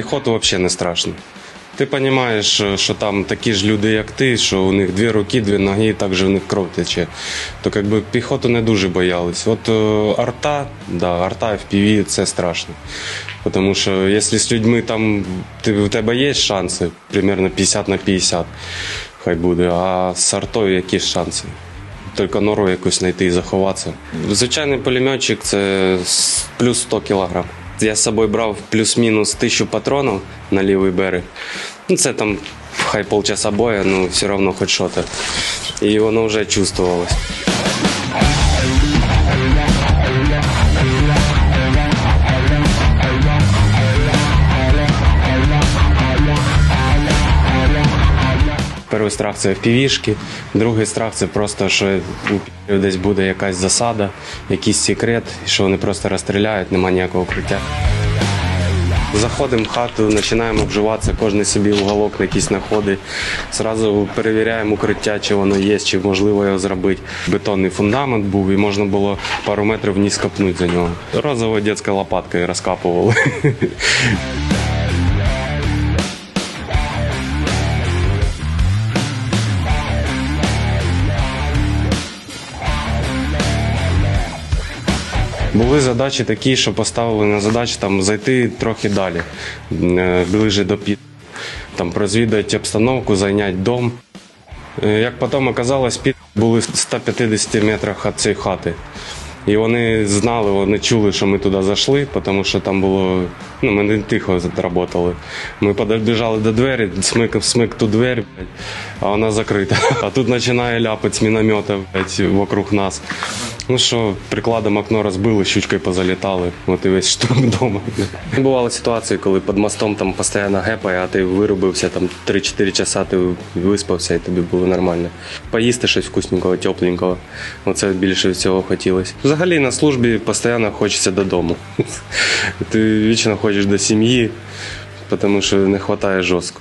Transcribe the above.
піхоту взагалі не страшно. Ти розумієш, що там такі ж люди, як ти, що у них дві руки, дві ноги, і також в них кров тече. То якби піхоту не дуже боялись. От е, арта, да, арта FPV – це страшно. Тому що якщо з людьми там ти, у тебе є шанси, примерно 50 на 50, хай буде, а з артою які шанси? Тільки нору якусь знайти і заховатися. Звичайний пулеметчик це плюс 100 кілограм. Я з собою брав плюс-мінус тисячу патронів на лівий берег. Ну, це там хай полчаса боя, ну все одно хоч що то. І воно вже чувствувалось. Перший страх це впівішки, другий страх це просто, що десь буде якась засада, якийсь секрет, що вони просто розстріляють, немає ніякого укриття. Заходимо в хату, починаємо обживатися, кожен собі уголок якийсь знаходить. Зразу перевіряємо укриття, чи воно є, чи можливо його зробити. Бетонний фундамент був, і можна було пару метрів вниз копнути за нього. Розовою дитячою лопаткою розкапували. Були задачі такі, що поставили на задачу там зайти трохи далі, е, ближе до під. Там розвідати обстановку, зайняти дом. Е, Як потім оказалось, під були в 150 метрах від цієї хати. І вони знали, вони чули, що ми туди зайшли, тому що там було. Ну, ми не тихо працювали. Ми підбіжали до двері, смик, смик ту двері, а вона закрита. А тут починає ляпати з міномета вокруг нас. Ну що, прикладом окно розбили, щучкою позалітали, от і весь штурм вдома. Бували ситуації, коли під мостом там постійно гепає, а ти вирубився там 3-4 часа, ти виспався і тобі було нормально. Поїсти щось вкусненького, тепленького. Оце більше всього хотілося. Взагалі на службі постійно хочеться додому. Ти вічно хочеш до сім'ї, тому що не вистачає жорстко.